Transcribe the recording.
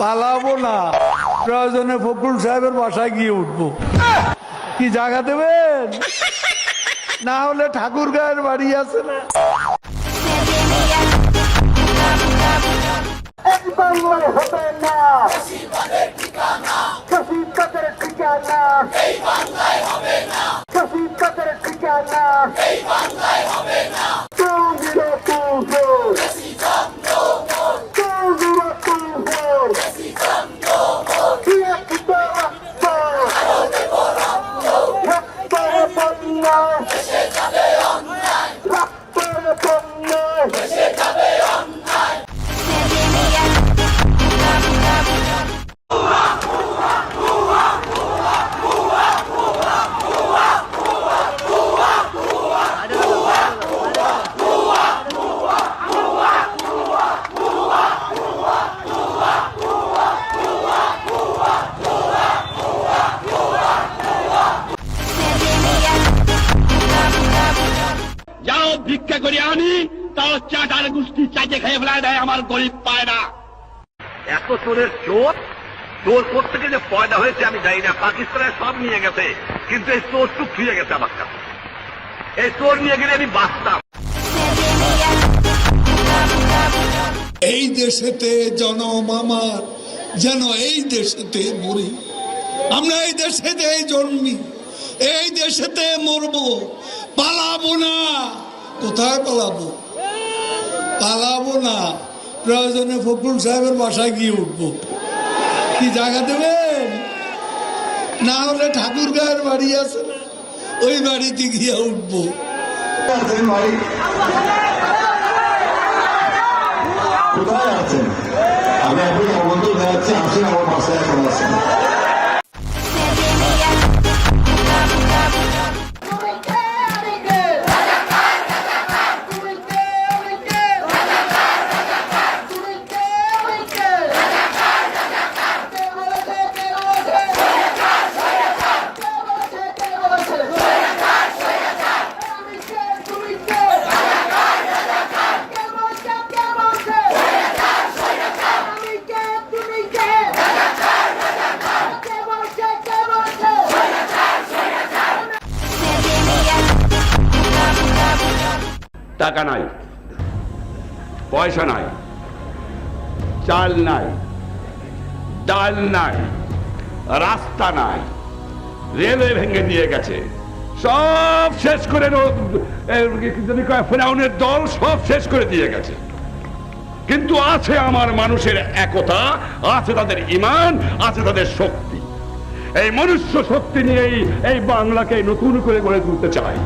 পালাবো না। প্রয়োজনে ফখরুল সাহেবের বাসায় গিয়ে উঠবো। কি জায়গা দেবেন? না হলে ঠাকুর গায়ের বাড়ি আছে না। 야, 비켜거리 아니? তাও চাটার গোষ্ঠী চাটে খেয়ে ফেলায় দেয় আমার গরিব পায় না। এত চোরের চোর? চোর থেকে যে পয়দা হয়েছে আমি জানি না পাকিস্তানে সব নিয়ে গেছে কিন্তু এই চোর টুক ফিরে গেছে আমার কাছে। এই চোর নিয়ে গেলে আমি বাঁচতাম। এই দেশেতে জনম আমার যেন এই দেশেতে মরি। আমরা এই দেশেতে জন্মি এই দেশেতে মরব। পালাবো না কোথায় পালাবো? পালাবো না। প্রয়োজনে ফখরুল সাহেবের বাসায় গিয়ে উঠবো। কি জায়গা দেবেন? না হলে ঠাকুর গায়ের বাড়ি আছে ওই বাড়িতে গিয়ে উঠবো। কোথায় আছেন? আমি এখন আমন্ত্রণ জানাচ্ছি আসেন আমার বাসায় এখন আছেন টাকা নাই, পয়সা নাই, চাল নাই, ডাল নাই, রাস্তা নাই, রেলওয়ে ভেঙে দিয়ে গেছে। সব শেষ করে ফেরাউনের দল সব শেষ করে দিয়ে গেছে। কিন্তু আছে আমার মানুষের একতা, আছে তাদের ইমান, আছে তাদের শক্তি। এই মনুষ্য শক্তি নিয়েই এই বাংলাকে নতুন করে গড়ে তুলতে চাই।